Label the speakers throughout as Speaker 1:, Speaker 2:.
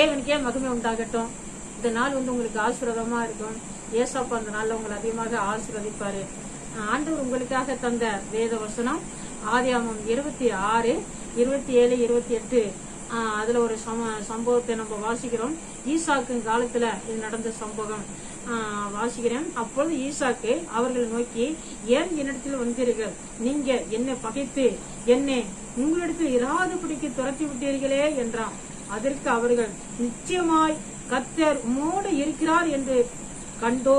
Speaker 1: தேவனுக்கே மகிமை உண்டாகட்டும். இந்த நாள் வந்து உங்களுக்கு ஆசீர்வாதமா இருக்கும். ஏசப்பா அந்த நாள்ல உங்களை அதிகமாக ஆசீர்வதிப்பாரு. ஆண்டவர் உங்களுக்காக தந்த வேத வசனம் ஆதியாமம் இருபத்தி ஆறு இருபத்தி ஏழு இருபத்தி எட்டு. அதுல ஒரு சம சம்பவத்தை நம்ம வாசிக்கிறோம். ஈசாக்கு காலத்துல இது நடந்த சம்பவம். ஆஹ் வாசிக்கிறேன். அப்பொழுது ஈசாக்கு அவர்கள் நோக்கி ஏன் என்னிடத்தில் வந்தீர்கள்? நீங்க என்னை பகைத்து என்னை உங்களிடத்தில் இராதபடிக்கு துரத்தி விட்டீர்களே என்றான். அதற்கு அவர்கள் நிச்சயமாய் கத்தர் உம்மோடு இருக்கிறார் என்று கண்டோ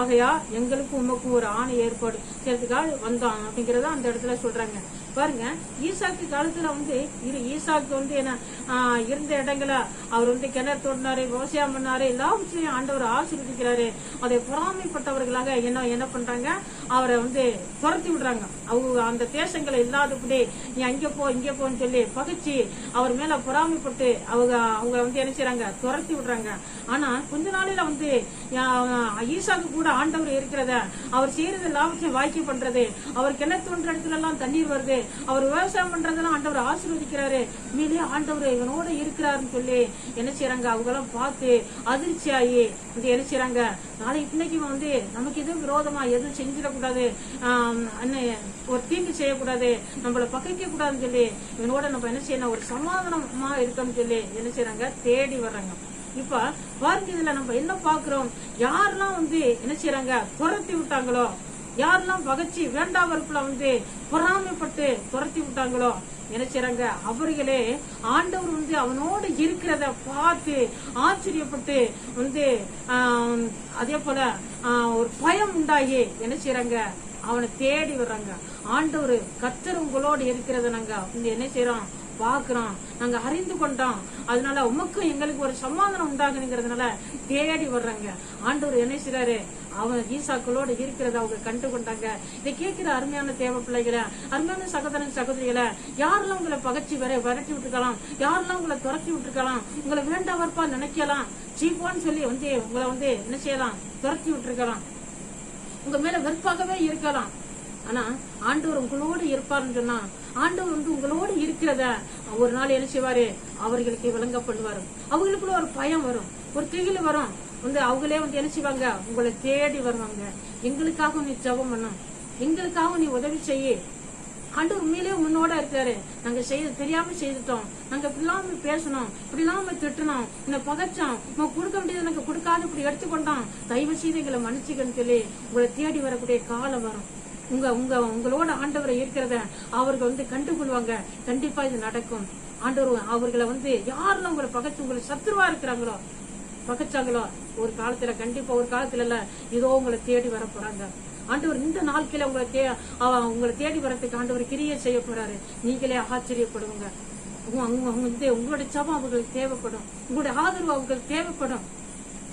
Speaker 1: ஆகையா எங்களுக்கு உமக்கு ஒரு ஆணை ஏற்பாடு செய்யறதுக்காக வந்தோம் அப்படிங்கறத அந்த இடத்துல சொல்றாங்க. பாருங்க ஈசாக்கு காலத்துல வந்து இது ஈசாக்கு வந்து என்ன ஆஹ், இருந்த இடங்களை அவர் வந்து கிணறு தோண்டினாரு விவசாயம் பண்ணாரு எல்லாவற்றையும் ஆண்டவர் ஆசீர்வதிக்கிறாரு. அதை பொறாமைப்பட்டவர்களாக என்ன என்ன பண்றாங்க? அவரை வந்து துரத்தி விடுறாங்க. அவங்க அந்த தேசங்களை இல்லாதபடி நீ அங்க போ இங்க போன்னு சொல்லி பகைச்சு அவர் மேல பொறாமைப்பட்டு அவங்க அவங்க வந்து என்ன செய்யறாங்க துரத்தி விடுறாங்க. ஆனா கொஞ்ச நாளையில வந்து ஈசாக்கு கூட ஆண்டவர் இருக்கிறத அவர் செய்யறது எல்லாவற்றையும் வாய்க்கு பண்றது அவர் கிணத்து தோன்ற இடத்துல எல்லாம் தண்ணீர் வருது அவர் விவசாயம் பண்றதெல்லாம் ஆண்டவர் ஆசீர்வதிக்கிறாரு. மீதே ஆண்டவர் இவனோட இருக்கிறாருன்னு சொல்லி என்ன செய்யறாங்க அவங்க எல்லாம் பார்த்து அதிர்ச்சி ஆகி வந்து என்ன செய்யறாங்க நாளைக்கு இன்னைக்கு வந்து நமக்கு எதுவும் விரோதமா எதுவும் செஞ்சிடக்கூடாது. ஆஹ் ஒரு தீங்கு செய்யக்கூடாது. நம்மள பகைக்க கூடாதுன்னு சொல்லி இவனோட நம்ம என்ன செய்யணும்? ஒரு சமாதானமா இருக்கணும்னு சொல்லி என்ன செய்யறாங்க தேடி வர்றாங்க. இப்ப பாருங்க இதுல நம்ம என்ன பாக்குறோம் யாரெல்லாம் வந்து என்ன செய்யறாங்க துரத்தி விட்டாங்களோ யாரெல்லாம் பகச்சி வேண்டாம் வெறுப்புல வந்து பொறாமைப்பட்டு துரத்தி விட்டாங்களோ என்ன செய்றாங்க அவர்களே ஆண்டவர் வந்து அவனோட இருக்கிறத பார்த்து ஆச்சரியப்பட்டு வந்து அதே போல ஒரு பயம் உண்டாகி என்ன செய்றாங்க அவனை தேடி வர்றாங்க. ஆண்டவர் கத்தர் உங்களோட இருக்கிறத நாங்க வந்து என்ன செய்யறோம் பாக்குறோம் நாங்க அறிந்து கொண்டோம். அதனால உமக்கும் எங்களுக்கு ஒரு சமாதானம் உண்டாகுங்கிறதுனால தேடி வர்றாங்க. ஆண்டவர் என்ன செய்றாரு? அவங்க ஈசாக்களோட இருக்கிறத அவங்க கண்டு கொண்டாங்க இதை கேட்கிற அருமையான தேவ பிள்ளைகளை அருமையான சகோதரன் சகோதரிகளை யாரெல்லாம் உங்களை பகச்சி வர விரட்டி விட்டுருக்கலாம்? யாரெல்லாம் உங்களை துரத்தி விட்டுருக்கலாம்? உங்களை வேண்டாவற்பா நினைக்கலாம்? சீப்பான்னு சொல்லி வந்து உங்களை வந்து என்ன செய்யலாம்? துரத்தி விட்டுருக்கலாம். உங்க மேல வெறுப்பாகவே இருக்கலாம். ஆனா ஆண்டவர் உங்களோட இருப்பாருன்னு சொன்னா ஆண்டவர் வந்து உங்களோட இருக்கிறத ஒரு நாள் என்ன செய்வாரு? அவர்களுக்கு விளங்கப்படுவாரு. அவங்களுக்குள்ள ஒரு பயம் வரும். ஒரு திகில் வரும். வந்து அவங்களே வந்து என்ன செய்வாங்க? உங்களை தேடி வருவாங்க. எங்களுக்காக நீ ஜெபம் பண்ணும் எங்களுக்காக நீ உதவி செய்ய. ஆண்டவர் உண்மையிலேயே முன்னோட இருக்காரு. நாங்க செய்ய தெரியாம செய்துட்டோம். நாங்க இப்படிலாம் பேசணும். இப்படிலாம் திட்டணும். உன்னை பகைச்சோம். நம்ம கொடுக்க வேண்டியது எனக்கு கொடுக்காத. இப்படி எடுத்துக்கொண்டோம் தயவு செய்து எங்களை மன்னிச்சுக்கன்னு சொல்லி உங்களை தேடி வரக்கூடிய காலம் வரும். உங்க உங்க உங்களோட ஆண்டவரை இருக்கிறத அவர்கள் வந்து கண்டுகொள்வாங்க. கண்டிப்பா இது நடக்கும். ஆண்டவர் அவர்களை வந்து யாரெல்லாம் உங்களை பகைச்சு உங்களை சத்துருவா இருக்கிறாங்களோ பகைச்சாங்களோ? ஒரு காலத்துல கண்டிப்பா ஒரு காலத்துல இல்ல இதோ உங்களை தேடி வர போறாங்க. ஆண்டவர் இந்த நாட்கள உங்களை தே அவ- உங்களை தேடி வரத்துக்கு ஆண்டவர் கிரியை செய்ய போறாரு. நீங்களே ஆச்சரியப்படுவீங்க. உங்களுடைய சபம் அவங்களுக்கு தேவைப்படும். உங்களுடைய ஆதரவு அவங்களுக்கு தேவைப்படும்.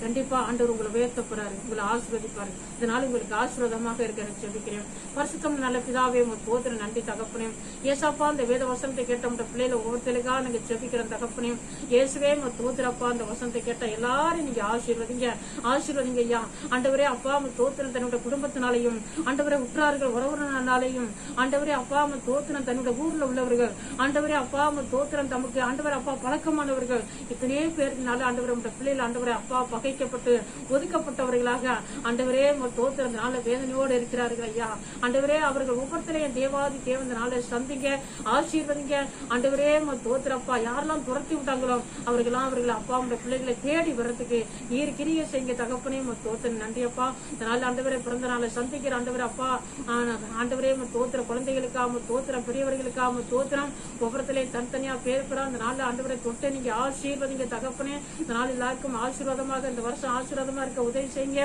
Speaker 1: கண்டிப்பா ஆண்டவர் உங்களை உயர்த்த போறாரு உங்களை ஆசீர்வதிப்பாரு. இதனால உங்களுக்கு ஆசீர்வாதமாக இருக்கிற எனக்கு ஜெபிக்கிறேன். பரிசுத்தம் நல்ல பிதாவே உங்க போதிர நன்றி தகப்பனையும் ஏசாப்பா அந்த வேத வசனத்தை கேட்ட உங்க பிள்ளைல ஒவ்வொருத்தருக்காக நீங்க ஜெபிக்கிற தகப்பனையும் இயேசுவே உங்க தோத்திரப்பா அந்த வசனத்தை கேட்ட எல்லாரும் நீங்க ஆசீர்வதிங்க. ஆசீர்வதிங்க ஐயா. ஆண்டவரே அப்பா உங்க தோத்திரம் தன்னுடைய குடும்பத்தினாலையும் ஆண்டவரே உற்றார்கள் உறவுனாலையும் ஆண்டவரே அப்பா அம்மா தோத்திரம் தன்னுடைய ஊர்ல உள்ளவர்கள் ஆண்டவரே அப்பா அம்மா தோத்திரம் தமக்கு ஆண்டவர் அப்பா பழக்கமானவர்கள். இத்தனையே பேருக்குனால ஆண்டவரே உங்க பிள்ளைகள் ஆண்டவரே அப்பா பகை வைக்கப்பட்டு ஒதுக்கப்பட்டவர்களாக ஆண்டவரே தோத்திர நாள வேதனையோடு இருக்கிறார்கள் ஐயா. ஆண்டவரே அவர்கள் ஒவ்வொருத்தரையும் தேவாதி தேவந்த நாள சந்திங்க ஆசீர்வதிங்க. ஆண்டவரே தோத்திரப்பா யாரெல்லாம் துரத்தி விட்டாங்களோ அவர்களாம் அவர்கள் அப்பா உங்க பிள்ளைகளை தேடி வர்றதுக்கு நீர் கிரிய செய்யுங்க தகப்பனே உங்க நன்றியப்பா நன்றி இந்த நாள் ஆண்டவரே பிறந்த நாளை சந்திக்கிற ஆண்டவரே அப்பா. ஆண்டவரே தோத்திர குழந்தைகளுக்கா தோத்திரம் பெரியவர்களுக்கா தோத்திரம் ஒவ்வொருத்தரையும் தனித்தனியா பேர் பெற அந்த நாள்ல ஆண்டவரை தொட்டு நீங்க ஆசீர்வதிங்க தகப்பனே. இந்த நாள் எல்லாருக்கும் ஆசீர்வாதமாக இந்த வருஷம் ஆசீர்வாதமா இருக்க உதவி செய்யுங்க.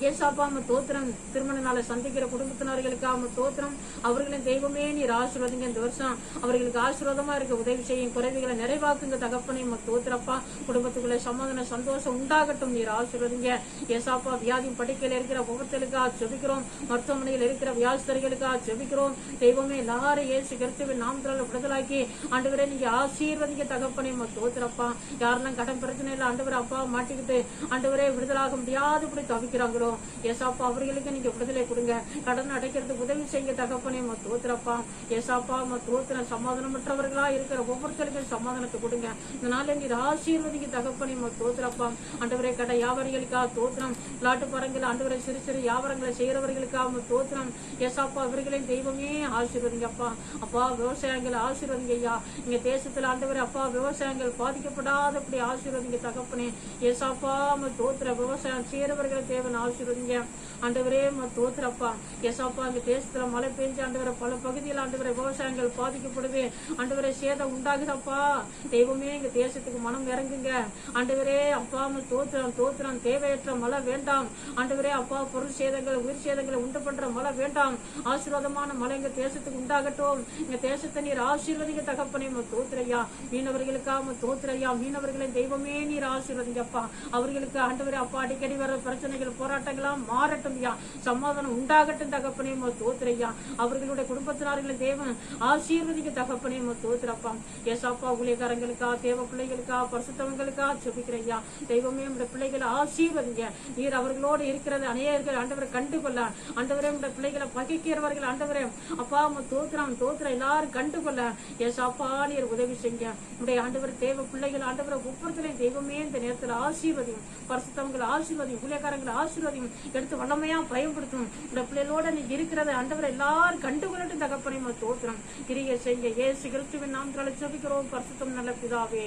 Speaker 1: ஏசாப்பா அவங்க தோத்திரம் திருமண நாளை சந்திக்கிற குடும்பத்தினர்களுக்கு அவங்க தோத்திரம். அவர்களின் தெய்வமே நீர் ஆசீர்வாதிங்க இந்த வருஷம். அவர்களுக்கு ஆசீர்வாதமா இருக்க உதவி செய்யும் குறைவுகளை நிறைவாக்குங்க தகப்பனை உங்க தோத்திரப்பா. குடும்பத்துக்குள்ள சமாதான சந்தோஷம் உண்டாகட்டும் நீர் ஆசீர்வதிங்க. ஏசாப்பா வியாதியும் படுக்கையில இருக்கிற முகத்தலுக்காக செபிக்கிறோம். மருத்துவமனையில் இருக்கிற வியாசரிகளுக்காக செபிக்கிறோம். தெய்வமே எல்லாரும் ஏசு கிறிஸ்துவின் நாமத்தினால விடுதலாக்கி ஆண்டவரே நீங்க ஆசீர்வதிங்க தகப்பனை உங்க தோத்திரப்பா. யாரெல்லாம் கடன் பிரச்சனை இல்லை ஆண்டவர் அப்பா மாட்டிக்கிட்டு ஆண்டவரே விடுதலாக முடியாதபடி தவிக்கிறாங்களோ இருக்கட்டும் ஏசாப்பா அவர்களுக்கு நீங்க விடுதலை கொடுங்க. கடன் அடைக்கிறதுக்கு உதவி செய்ய தகப்பனே. ம தோத்துறப்பா. ஏசாப்பா ம தோத்துற சமாதானமற்றவர்களா இருக்கிற ஒவ்வொருத்தருக்கும் சமாதானத்தை கொடுங்க. இதனால நீர் ஆசீர்வதிக்கு தகப்பனே. ம தோத்துறப்பா. ஆண்டவரே கடை வியாபாரிகளுக்காக தோத்திரம் விளாட்டு பரங்கள் ஆண்டவரை சிறு சிறு வியாபாரங்களை செய்யறவர்களுக்காக ம தோத்திரம் ஏசாப்பா அவர்களையும் தெய்வமே ஆசீர்வதிங்க அப்பா. அப்பா விவசாயங்களை ஆசீர்வதிங்க ஐயா. இங்க தேசத்துல ஆண்டவர் அப்பா விவசாயங்கள் பாதிக்கப்படாதபடி ஆசீர்வதிங்க தகப்பனே. ஏசாப்பா ம தோத்திர விவசாயம் செய்யறவர்களை தேவன் ஆசீர்வதிங்க ஆண்டவரே தோத்துறப்பா. எசாப்பா இந்த தேசத்துல மழை பெஞ்சு ஆண்டவரை பல பகுதியில் ஆண்டவரை விவசாயங்கள் பாதிக்கப்படுது. ஆண்டவரை சேதம் உண்டாகுதப்பா. தெய்வமே எங்க தேசத்துக்கு மனம் இறங்குங்க. ஆண்டவரே அப்பா தோத்துறோம் தோத்துறோம். தேவையற்ற மழை வேண்டாம். ஆண்டவரே அப்பா பொருள் சேதங்கள் உயிர் சேதங்களை உண்டு பண்ற மழை வேண்டாம். ஆசீர்வாதமான மழை எங்க தேசத்துக்கு உண்டாகட்டும். எங்க தேசத்தை நீர் ஆசீர்வதிங்க தகப்பனே தோத்துறையா. மீனவர்களுக்காக மீனவர்களுக்கா ம மீனவர்களை தெய்வமே நீர் ஆசீர்வதிங்கப்பா. அவர்களுக்கு ஆண்டவரே அப்பா அடிக்கடி வர பிரச்சனைகள் போராட்டம் போராட்டங்களாம் மாறட்டும் ஐயா சமாதானம் உண்டாகட்டும் தகப்பனே மோ தோத்துறையா அவர்களுடைய குடும்பத்தினார்களை தேவன். ஆசீர்வதிக்க தகப்பனே மோ தோத்துறப்பா ஏசாப்பா ஊழியக்காரங்களுக்கா தேவ பிள்ளைகளுக்கா பரிசுத்தவங்களுக்கா செபிக்கிறையா தெய்வமே நம்முடைய பிள்ளைகளை ஆசீர்வதிங்க. நீர் அவர்களோடு இருக்கிறது அநேகர்கள் ஆண்டவரை கண்டுகொள்ள ஆண்டவரே நம்முடைய பிள்ளைகளை பகைக்கிறவர்கள் ஆண்டவரே. அப்பா அம்மா தோத்திரம் தோத்துற எல்லாரும் கண்டுகொள்ள. ஏசாப்பா நீர் உதவி செய்யுங்க. உடைய ஆண்டவர் தேவ பிள்ளைகள் ஆண்டவரை ஒவ்வொருத்தரையும் தெய்வமே இந்த நேரத்தில் ஆசீர்வதியும். பரிசுத்தவங்களை ஆசீர்வதியும் ஊழியக்காரங்களை ஆசீர்வதியும் எடுத்து வல்லமையா பயன்படுத்தும் இந்த பிள்ளைகளோட நீ இருக்கிறத ஆண்டவர் எல்லாரும் கண்டுகொள்ளட்டும் தகப்பனை தோத்திரம் கிரியை செய்ய ஏசு கிறிஸ்துவின் நாம் செபிக்கிறோம் பரிசுத்தம் நல்ல பிதாவே.